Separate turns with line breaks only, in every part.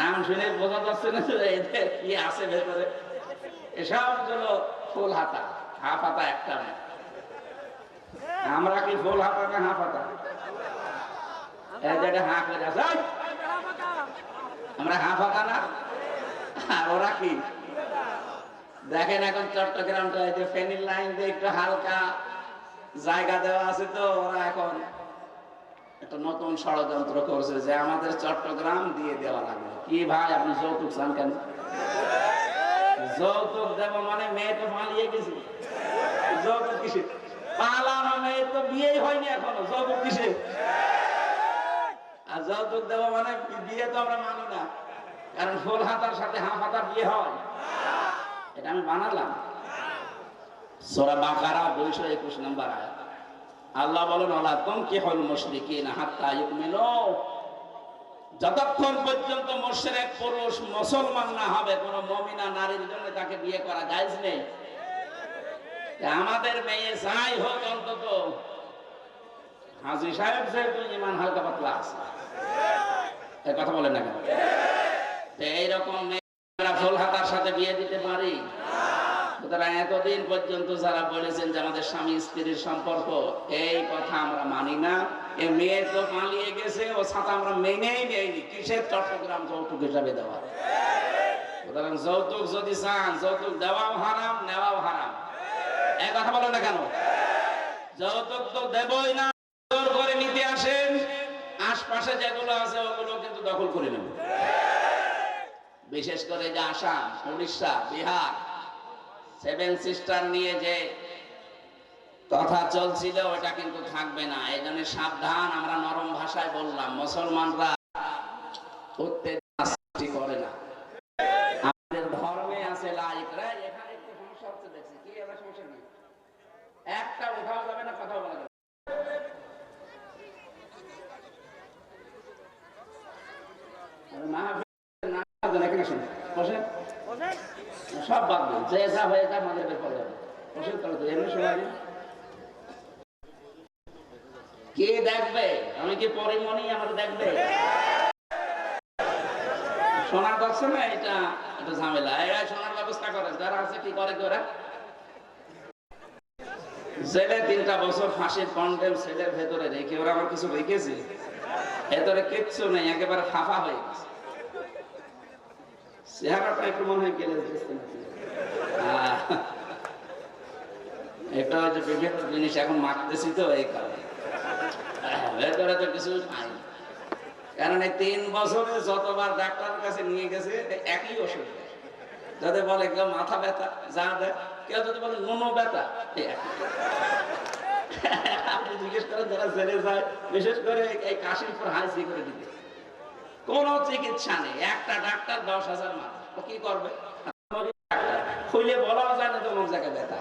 নাম শুনে বোঝা যাচ্ছে না এতে কি আছে ভেতরে। এসব হলো ফুল হাতা হাফ হাতা একটা না। আমরা কি ফুল হাতা না হাফ হাতা হাঁ করে আছে আমরা হাফ হাতা না। আর ওরা কি? দেখেন এখন চট্টগ্রামটা, এই যে লাইন দিয়ে একটু হালকা জায়গা দেওয়া আছে তো ওরা এখন। একটা নতুন ষড়যন্ত্র করছে যে আমাদের চট্টগ্রাম দিয়ে দেওয়া লাগবে। কি ভাই, আপনি যৌতুক চান কেন? যৌতুক দেব মানে মেয়ে তো পালিয়ে গেছে। যৌতুক কিসে? পালানো মেয়ে তো বিয়েই হয়নি এখনও। যৌতুক কিসে? আর যৌতুক দেব মানে বিয়ে তো আমরা মানি না। কারণ ফুল হাতার সাথে হাফ হাতার বিয়ে হয়। এটা আমি বানালাম। সোরা বাকারা দুইশো একুশ নম্বর আয়াত। আল্লাহ বলেন ওলা তুম কি হল মুশরিকিন হাত্তা ইউমিনু। যতক্ষণ পর্যন্ত মুশরিক পুরুষ মুসলমান না হবে, কোন মুমিনা নারীর জন্য তাকে বিয়ে করা জায়েজ নেই। আমাদের মেয়ে যাই হোক অন্তত, হাজি সাহেব যেহেতু ইমান হালকা পাতলা আছে, এ কথা বলেন না কেন? এইরকম মেয়ে ফুল হাতার সাথে বিয়ে দিতে পারি? সুতরাং এতদিন পর্যন্ত যারা বলেছেন যে আমাদের স্বামী স্ত্রীর সম্পর্ক, এই কথা আমরা মানি না। এ মেয়ে তো পালিয়ে গেছে, ও সাথে আমরা মেনেই নেইনি। কিসের চট্টগ্রাম যৌতুক হিসাবে দেওয়া? সুতরাং যৌতুক যদি চান, যৌতুক দেওয়াও হারাম, নেওয়াও হারাম। কথা না কেন? যৌতুক তো দেবই না, জোর করে নিতে আসেন। আশপাশে যেগুলো আছে, ওগুলো কিন্তু দখল করে নেব বিশেষ করে যে আসাম, উড়িষ্যা, বিহার সেভেন সিস্টার নিয়ে যে কথা চলছিল ওটা কিন্তু থাকবে না এই জন্য সাবধান আমরা নরম ভাষায় বললাম মুসলমানরা সৃষ্টি করে না আমাদের ধর্মে আছে লাইক রে এখানে একটু সমস্যা হচ্ছে দেখছি কি এবার সমস্যা নেই একটা উঠাও যাবে না কথা বলা যাবে না। বসেন সব বাদ যে যা হয়ে যা করে তো, এমনি কে দেখবে? আমি কি পরিমণি আমার দেখবে? না এটা? এটা ঝামেলা। এরা ব্যবস্থা করেন, যারা আছে কি করে করে? জেলে তিনটা বছর ফাঁসির কন্ডেম সেলের ভেতরে রেখে ওরা আমার কিছু রেখেছে। ভেতরে কিচ্ছু নেই, একেবারে ফাফা হয়ে গেছে। চেহারাটা একটু মনে হয় গেলে এটা হচ্ছে বিভিন্ন জিনিস, এখন মাখতেছি তো এই কারণে। তো কিছু নাই। কারণ এই তিন বছরে যতবার ডাক্তারের কাছে নিয়ে গেছে একই ওষুধ যাদের বলে কেউ মাথা ব্যথা, যা দেয়, কেউ যদি বলে নুনো ব্যথা আপনি জিজ্ঞেস করেন, যারা জেলে যায়, বিশেষ করে এই কাশিমপুর হাইসি করে দিতে। কোন চিকিৎসা নেই। একটা ডাক্তার দশ হাজার মানুষ ও কি করবে? খুলে বলাও তোমার জায়গায় ব্যথা।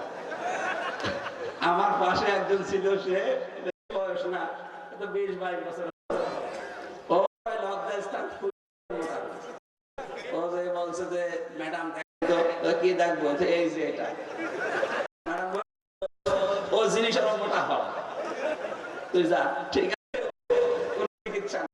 আমার পাশে একজন ছিল, সে বয়স না বিশ বাইশ বছর। যে বলছে যে, ম্যাডাম এই যে এটা। ও তুই ঠিক আছে কোনো চিকিৎসা নাই।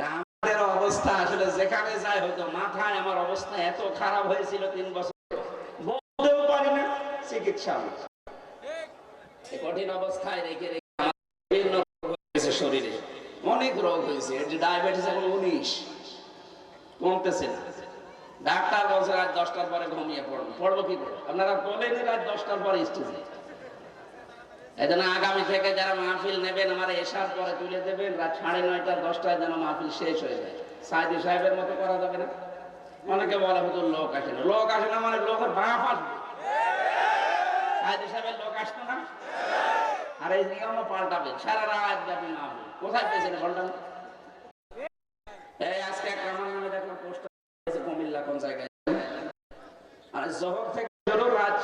আমাদের অবস্থা আসলে যেখানে যায় হয়তো মাথায় আমার অবস্থা এত খারাপ হয়েছিল তিন বছর। বলতেও পারি না চিকিৎসা কঠিন অবস্থায় রেখে রেখে শরীরে। অনেক রোগ হয়েছে যে ডায়াবেটিস এখন উনিশ। কমতেছে না। ডাক্তার বলছে রাত দশটার পরে ঘুমিয়ে পড়ব পড়ব কি করে? আপনারা বলেন রাত দশটার পরে স্টেজে। এজন্য আগামী থেকে যারা মাহফিল নেবেন আমার এসার পরে তুলে দেবেন। রাত সাড়ে নয়টা, দশটায় যেন মাহফিল শেষ হয়ে যায়। সাইদি সাহেবের মতো করা যাবে না? অনেকে বলা হতো লোক আসে না। লোক আসে না মানে লোকের বাপ আসবে। সাইদি সাহেবের লোক আসতো না? আর এই নিয়ম পাল্টাবে। সারা রাত ব্যাপী মাহফিল। কোথায় পেয়েছেন বললাম এই আজকে একটা আমার নামে দেখলাম, পোস্টার কুমিল্লা কোন জায়গায়? আর জহর থেকে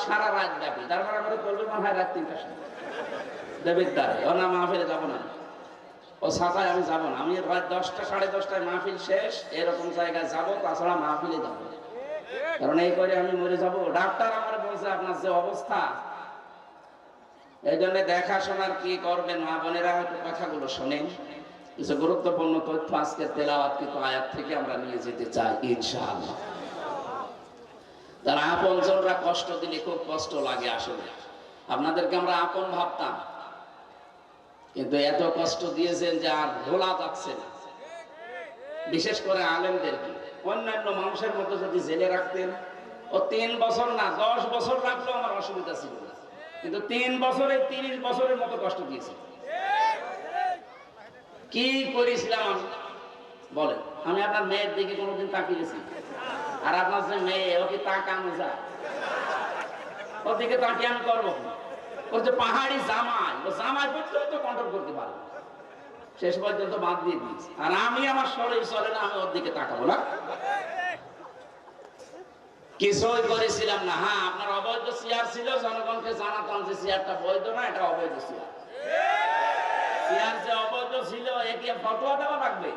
সারা রাত ব্যাপী। তারপর আমরা করবে মনে হয় রাত তিনটার সময়। দেবের দ্বারে। ও না, মাহফিলে যাব না। ও সাতায় আমি যাব না। আমি রাত দশটা, সাড়ে দশটায় মাহফিল শেষ, এরকম জায়গায় যাব, তাছাড়া মাহফিলে যাব কারণ এই করে আমি মরে যাব। ডাক্তার আমার বলছে, আপনার যে অবস্থা এই জন্য দেখাশোনার কি করবেন? মা বোনেরা হয়তো কথাগুলো শোনেন। কিছু গুরুত্বপূর্ণ তথ্য আজকে তেলাওয়াত কিন্তু আয়াত থেকে আমরা নিয়ে যেতে চাই, ইনশাআল্লাহ। তারা আপন জনরা কষ্ট দিলে খুব কষ্ট লাগে আসলে। আপনাদেরকে আমরা আপন ভাবতাম। কিন্তু এত কষ্ট দিয়েছেন যে আর ভোলা যাচ্ছে না। বিশেষ করে আলেমদেরকে অন্যান্য মানুষের মতো যদি জেলে রাখতেন, ও তিন বছর না, দশ বছর রাখলেও আমার অসুবিধা ছিল না। কিন্তু তিন বছরে, তিরিশ বছরের মতো কষ্ট দিয়েছে। কি করেছিলাম বলেন, আমি আপনার মেয়ের দিকে কোনোদিন তাকিয়েছি। আর আপনার মেয়ে ওকে তাকানো যায় ওর দিকে তাকিয়ে আমি করব কি? ওর পাহাড়ি জামাই, ও জামাই পর্যন্ত কন্ট্রোল করতে পারব শেষ পর্যন্ত বাদ দিয়ে দিয়েছি। আর আমি আমার শরীর চলে না, আমি ওর দিকে তাকাবো না। কিছুই করেছিলাম না। হ্যাঁ আপনার অবৈধ চেয়ার ছিল, জনগণকে জানাতাম যে চেয়ারটা বৈধ না, এটা অবৈধ চেয়ার। চেয়ার যে অবৈধ ছিল একে ফটোয়া দেওয়া লাগবে?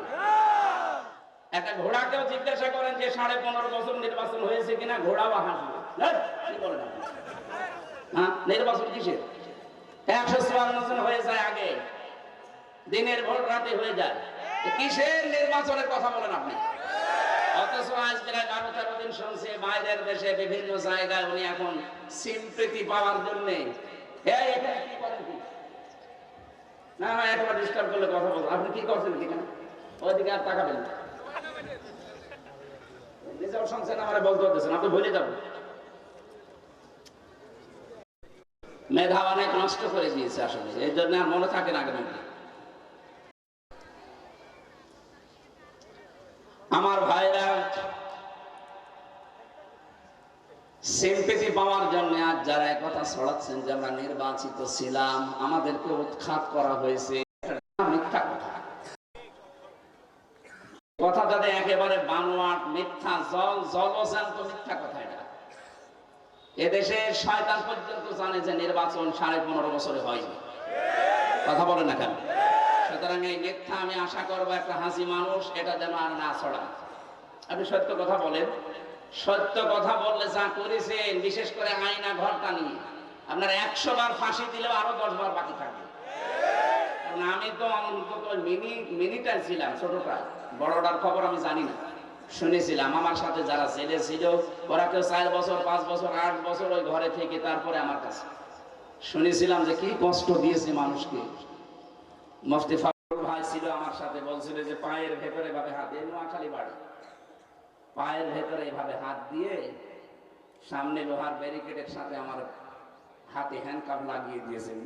একটা ঘোড়াকেও জিজ্ঞাসা করেন যে সাড়ে পনেরো বছর নির্বাচন হয়েছে কিনা হাসবে। কি বলেন আপনি? হ্যাঁ নির্বাচন কিসের? একশো চুয়ান্ন জন হয়ে যায় আগে। দিনের ভোট রাতে হয়ে যায়। কিসের নির্বাচনের কথা বলেন আপনি? আপনি কি করছেন কেন ওইদিকে আর তাকাবেন না। আমার বলতে হতেছেন আপনি ভুলে যাবেন। মেধা অনেক নষ্ট করে দিয়েছে আসলে, এই জন্য আর মনে থাকে না কেন আমার ভাইরা সিম্পেতি পাওয়ার জন্য আজ যারা কথা ছড়াচ্ছেন যে আমরা নির্বাচিত ছিলাম, আমাদেরকে উৎখাত করা হয়েছে এটা মিথ্যা কথা কথা যাতে একেবারে বানোয়াট, মিথ্যা, জল জলজান্ত মিথ্যা কথা এটা। এদেশে শয়তান পর্যন্ত জানে যে নির্বাচন সাড়ে পনেরো বছরে হয়নি। কথা বলে না কেন? সুতরাং এই মিথ্যা আমি আশা করব একটা হাসি মানুষ এটা যেন আর না ছড়া আপনি সত্য কথা বলেন। সত্য কথা বললে যা করেছেন, বিশেষ করে আয়না ঘরটা নিয়ে। আপনার একশো বার ফাঁসি দিলেও আরও দশ বার বাকি থাকবে। আমি তো অন্তত মিনি মিনিটাই ছিলাম ছোটটা। বড়টার খবর আমি জানি না। শুনেছিলাম আমার সাথে যারা জেলে ছিল, ওরা কেউ চার বছর, পাঁচ বছর, আট বছর ওই ঘরে থেকে তারপরে আমার কাছে। শুনেছিলাম যে কি কষ্ট দিয়েছে মানুষকে। মুফতি ফারুক ভাই ছিল আমার সাথে, বলছিল যে পায়ের ভেতরে ভাবে হাত দিয়ে নোয়াখালী বাড়ি। পায়ের ভেতরে এভাবে হাত দিয়ে সামনে লোহার ব্যারিকেডের সাথে আমার হাতে হ্যান্ডকাপ লাগিয়ে দিয়েছে।